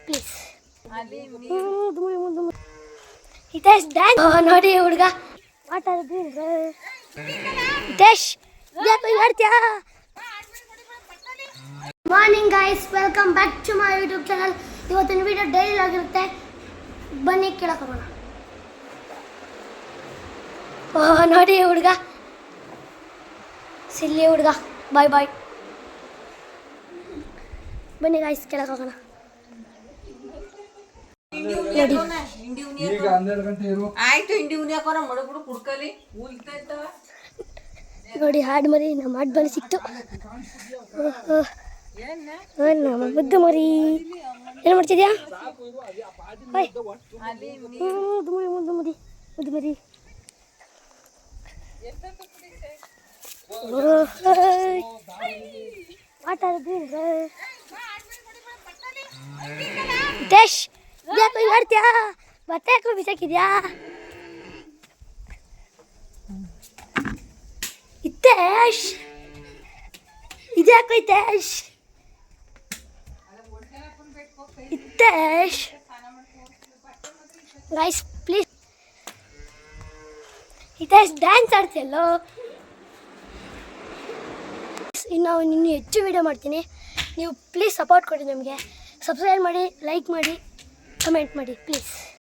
Please Hitesh dance ನೋಡಿ ಹುಡುಗ ಆಟ ಆಡಿದ್ರೆ ಹಿತೇಶ್ ಯಾಕೆ ಹೇಳ್ತೀಯಾ morning guys welcome back to my YouTube channel ಇವತ್ತಿನ ವಿಡಿಯೋ ಡೈಲಿ ಆಗಿರುತ್ತೆ ಬನ್ನಿ ಕೇಳೋಕೋಣ ಓಹ್ ನೋಡಿ ಹುಡುಗ ಸಿಲ್ಲಿ ಹುಡುಗ ಬಾಯ್ ಬಾಯ್ ಬನ್ನಿ ಗಾಯ್ಸ್ ಕೇಳೋಕೋಣ ನೋಡಿ ಈಗ ಹನ್ನೆರಡು ಗಂಟೆ ಇರು. ಆಯ್ತು ಮಡಗ್ಬಿಡು ಕುಡ್ಕಲಿ. ನೋಡಿ ಹಾಡು ಮರಿ ನಮ್ಮ ಹಾಡು ಮರಿ ಸಿಕ್ತು. ನಮ್ಮ ಬುದ್ಧ ಮರಿ. ಏನು ಮಾಡ್ತಿದ್ಯಾ? ಮುದ್ದು ಮರಿ ಮುದ್ದು ಮರಿ. ಆಟ ಆಡಿದ್ರೆ? ಹಿತೇಶ್ ಯಾಕೆ ಹೇಳ್ತೀಯಾ ಮತ್ತೆ ಯಾಕೆ ಬಿಸಾಕಿದ್ಯಾ ಹಿತೇಶ್ ಇದ್ಯಾಕೆ Hitesh Hitesh guys please Hitesh dance ಆಡ್ತಿಯಲ್ಲೋ ಇನ್ನು ಇನ್ನೂ ಹೆಚ್ಚು ವೀಡಿಯೋ ಮಾಡ್ತೀನಿ ನೀವು ಪ್ಲೀಸ್ ಸಪೋರ್ಟ್ ಕೊಡಿ ನಮಗೆ ಸಬ್ಸ್ಕ್ರೈಬ್ ಮಾಡಿ ಲೈಕ್ ಮಾಡಿ. ಕಮೆಂಟ್ ಮಾಡಿ ಪ್ಲೀಸ್.